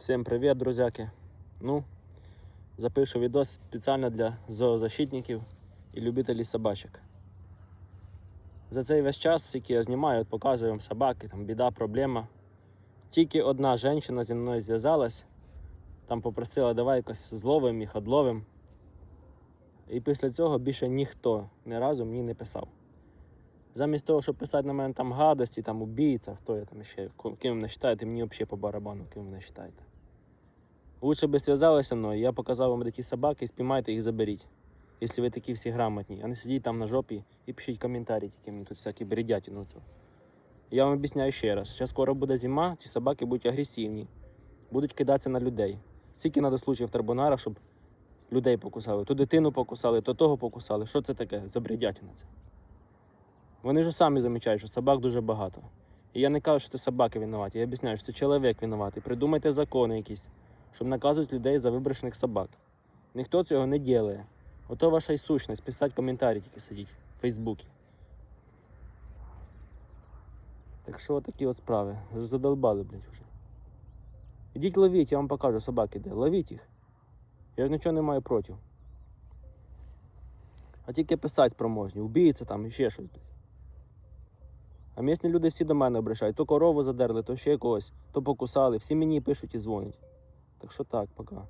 Всім привіт, друзяки. Ну, запишу відос спеціально для зоозащитників і любителів собачок. За цей весь час, який я знімаю, показую вам собаки, там біда, проблема. Тільки одна жінка зі мною зв'язалась, там попросила, давай якось зловим їх, одловим. І після цього більше ніхто ні разу мені не писав. Замість того, щоб писати на мене там гадості, там убійця, хто я там ще, ким мене вважаєте, мені взагалі по барабану, ким мене вважаєте. Лучше би зв'язалися мною, я показав вам такі собаки, спіймайте їх заберіть. Якщо ви такі всі грамотні, а не сидіть там на жопі і пишіть коментарі, тільки мені тут всякі бредятину цю. Я вам об'ясняю ще раз. Зараз скоро буде зима, ці собаки будуть агресивні, будуть кидатися на людей. Скільки треба случаїв тарбонара, щоб людей покусали. То дитину покусали, то того покусали. Що це таке? За це. Вони ж самі замічають, що собак дуже багато. І я не кажу, що це собаки винуваті, я об'ясняю, що це чоловік винуватий. Придумайте закони якісь, щоб наказувати людей за виброшених собак. Ніхто цього не робить. Ото ваша і сущність, писати коментарі тільки сидіть в Фейсбуці. Так що такі от справи. Задолбали, блядь, вже. Ідіть ловіть, я вам покажу собаки де. Ловіть їх. Я ж нічого не маю проти. А тільки писати спроможні, вбійця там і ще щось, блядь. А місні люди всі до мене обращають. То корову задерли, то ще когось, то покусали. Всі мені пишуть і дзвонять. Так що так, пока.